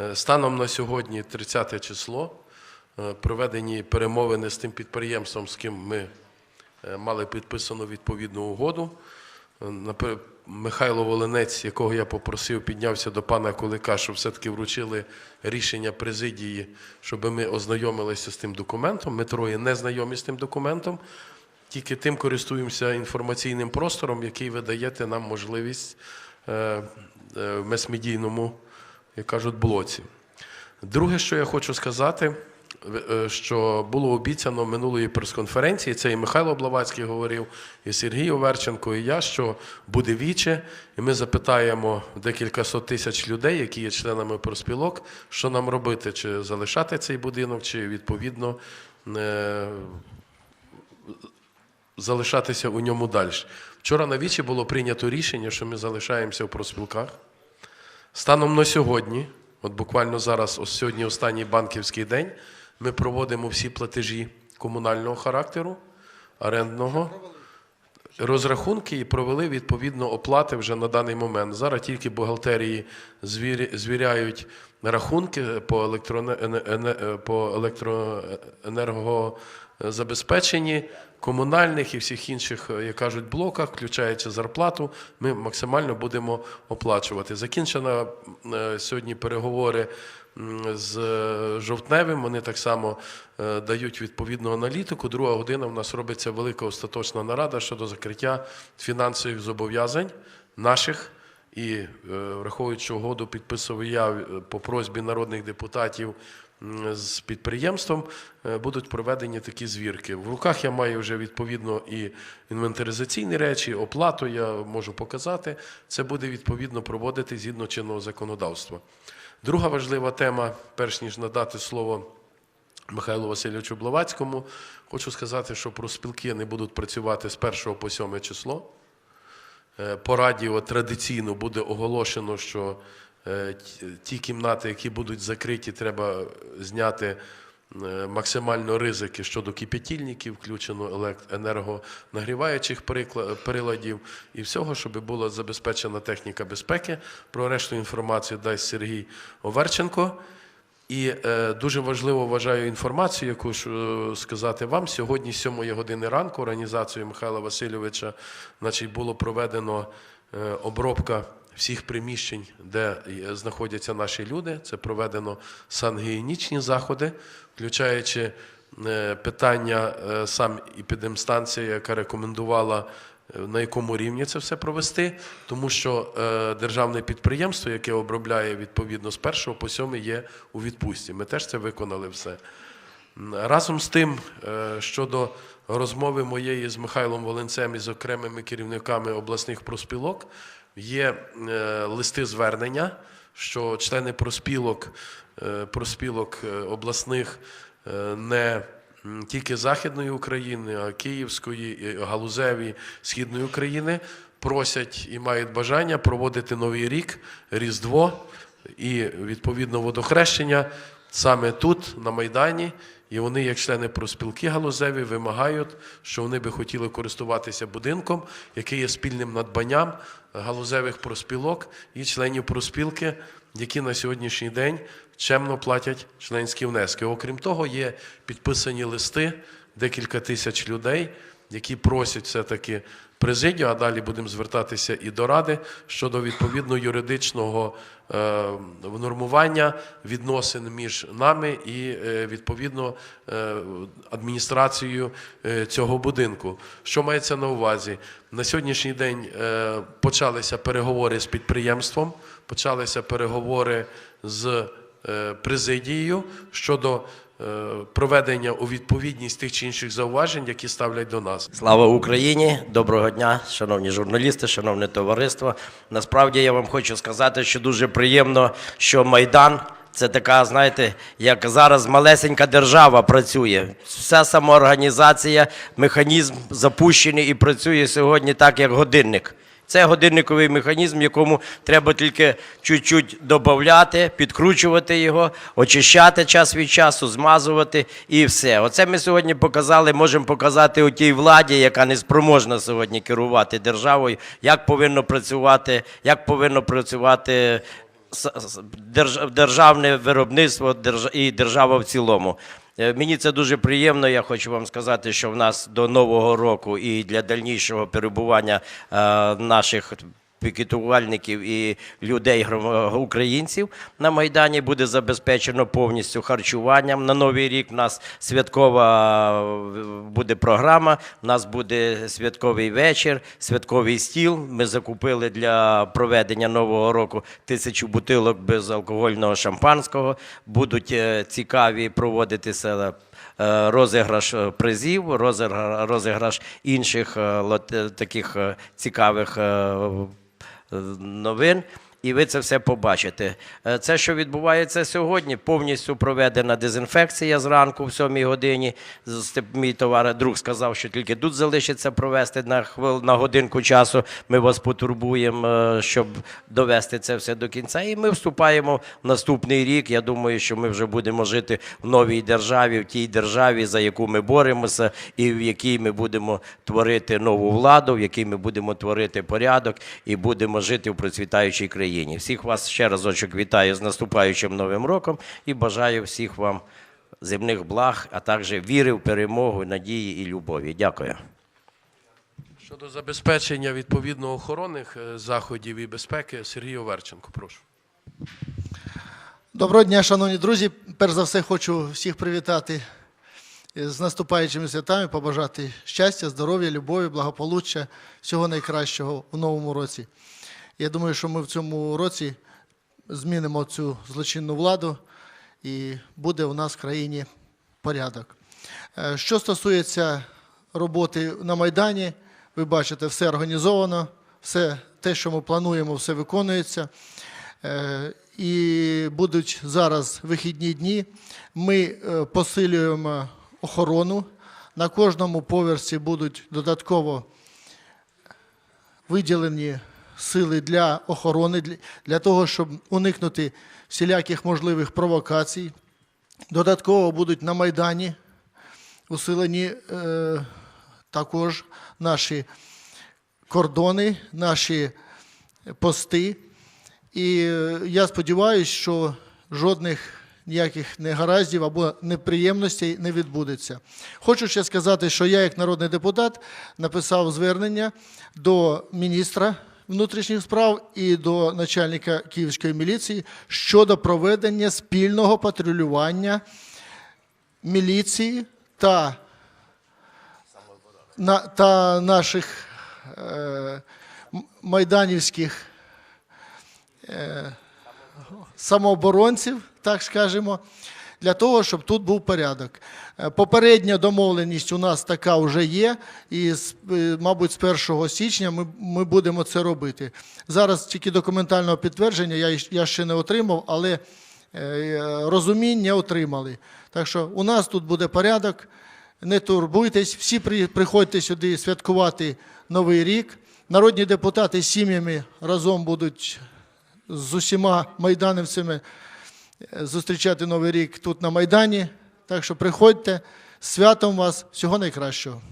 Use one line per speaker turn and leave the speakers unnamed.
Е, Станом на сьогодні, 30 число, е, проведені перемовини з тим підприємством, з ким ми е, мали підписану відповідну угоду. Михайло Волинець, якого я попросив, піднявся до пана Кулика, щоб все-таки вручили рішення президії, щоб ми ознайомилися з тим документом. Ми троє не знайомі з тим документом. Тільки тим користуємося інформаційним простором, який ви даєте нам можливість в мес-медійному, як кажуть, блоці. Друге, що я хочу сказати, е, що було обіцяно минулої прес-конференції, це і Михайло Блавацький говорив, і Сергій Оверченко, і я, що буде віче, і ми запитаємо декілька сот тисяч людей, які є членами проспілок, що нам робити, чи залишати цей будинок, чи відповідно е, залишатися у ньому далі. Вчора на вічі було прийнято рішення, що ми залишаємося в проспілках. Станом на сьогодні, от буквально зараз, ось сьогодні останній банківський день, ми проводимо всі платежі комунального характеру, орендного, розрахунки і провели відповідно оплати вже на даний момент. Зараз тільки бухгалтерії звіряють рахунки по, електроне- електроенергозабезпеченні, комунальних і всіх інших, е, як кажуть, блоках, включаючи зарплату, ми максимально будемо оплачувати. Закінчено е, сьогодні переговори з е, жовтневим. Вони так само дають відповідну аналітику. Друга година в нас робиться велика остаточна нарада щодо закриття фінансових зобов'язань наших. І враховуючи угоду, підписував я по просьбі народних депутатів з підприємством, е, будуть проведені такі звірки. В руках я маю вже відповідно і інвентаризаційні речі, оплату я можу показати. Це буде відповідно проводити згідно чинного законодавства. Друга важлива тема, перш ніж надати слово Михайлу Васильовичу Блавацькому, хочу сказати, що проспілки не будуть працювати з 1 по 7 число. Е, По радіо традиційно буде оголошено, що ті- ті кімнати, які будуть закриті, треба зняти е, максимально ризики щодо кипятильників, включено енергонагріваючих приладів і всього, щоб була забезпечена техніка безпеки. Про решту інформацію дасть Сергій Оверченко. І е, дуже важливо вважаю інформацію, яку ж е, сказати вам. Сьогодні, з 7 години ранку, організацією Михайла Васильовича, значить, було проведено е, обробка всіх приміщень, де знаходяться наші люди. Це проведено сангігієнічні заходи, включаючи е, питання е, сам епідемстанція, яка рекомендувала е, на якому рівні це все провести, тому що державне підприємство, яке обробляє відповідно з 1 по 7 є у відпустці. Ми теж це виконали все. Разом з тим, щодо розмови моєї з Михайлом Волинцем і з окремими керівниками обласних проспілок, є е, листи звернення, що члени проспілок, е, проспілок е, обласних не тільки Західної України, а Київської, Галузеві, Східної України просять і мають бажання проводити Новий рік, Різдво і відповідно водохрещення саме тут, на Майдані. І вони, як члени проспілки галузеві, вимагають, що вони би хотіли користуватися будинком, який є спільним надбанням галузевих проспілок і членів проспілки, які на сьогоднішній день чемно платять членські внески. Окрім того, є підписані листи декілька тисяч людей, які просять все-таки президію, а далі будемо звертатися і до ради щодо відповідно юридичного е, внормування відносин між нами і е, відповідно е, адміністрацією цього будинку. Що мається на увазі? На сьогоднішній день почалися переговори з підприємством, почалися переговори з президією щодо проведення у відповідність тих чи інших зауважень, які ставлять до нас.
Слава Україні! Доброго дня, шановні журналісти, шановне товариство. Насправді я вам хочу сказати, що дуже приємно, що Майдан. Це така, знаєте, як зараз малесенька держава працює. Вся самоорганізація, механізм запущений і працює сьогодні так, як годинник. Це годинниковий механізм, якому треба тільки чуть-чуть додати, підкручувати його, очищати час від часу, змазувати і все. Оце ми сьогодні показали, можемо показати у тій владі, яка не спроможна сьогодні керувати державою, як повинно працювати, як повинно працювати с- державне виробництво і держава в цілому. Е, Мені це дуже приємно. Я хочу вам сказати, що в нас до нового року і для дальнішого перебування е, наших пікетувальників і людей українців на майдані буде забезпечено повністю харчуванням. На новий рік в нас святкова буде програма. У нас буде святковий вечір, святковий стіл. Ми закупили для проведення нового року тисячу бутилок безалкогольного шампанського. Будуть е, цікаві проводитися е, розіграш призів, розіграш інших е, таких цікавих е, е, новин. І ви це все побачите. Е, Це, що відбувається сьогодні, повністю проведена дезінфекція зранку в 7 годині. Мій товар друг сказав, що тільки тут залишиться провести на хвил на годинку часу. Ми вас потурбуємо, е, щоб довести це все до кінця. І ми вступаємо в наступний рік. Я думаю, що ми вже будемо жити в новій державі, в тій державі, за яку ми боремося, і в якій ми будемо творити нову владу, в якій ми будемо творити порядок і будемо жити в процвітаючій країні. Всіх вас ще разочок вітаю з наступаючим новим роком і бажаю всіх вам земних благ, а також віри в перемогу, надії і любові. Дякую.
Щодо забезпечення відповідно охоронних е, заходів і безпеки, Сергій Оверченко, прошу.
Доброго дня, шановні друзі. Перш за все, хочу всіх привітати з наступаючими святами, побажати щастя, здоров'я, любові, благополуччя, всього найкращого в новому році. Я думаю, що ми в цьому році змінимо цю злочинну владу і буде у нас в країні порядок. Е, Що стосується роботи на Майдані, ви бачите, все організовано, все те, що ми плануємо, все виконується. Е, І будуть зараз вихідні дні. Ми е, посилюємо охорону. На кожному поверсі будуть додатково виділені сили для охорони, для- того, щоб уникнути всіляких можливих провокацій. Додатково будуть на Майдані усилені е, також наші кордони, наші пости. І е, я сподіваюся, що жодних ніяких негараздів або неприємностей не відбудеться. Хочу ще сказати, що я, як народний депутат, написав звернення до міністра внутрішніх справ і до начальника Київської міліції щодо проведення спільного патрулювання міліції та, на, та наших е, майданівських самооборонців, так скажемо, для того, щоб тут був порядок. Е, Попередня домовленість у нас така вже є, і, е, мабуть, з 1 січня ми, ми будемо це робити. Зараз тільки документального підтвердження я, я ще не отримав, але е, розуміння отримали. Так що у нас тут буде порядок, не турбуйтесь, всі при- приходьте сюди святкувати Новий рік. Народні депутати з сім'ями разом будуть з усіма майданівцями зустрічати Новий рік тут на Майдані. Так що приходьте, святом вас, всього найкращого.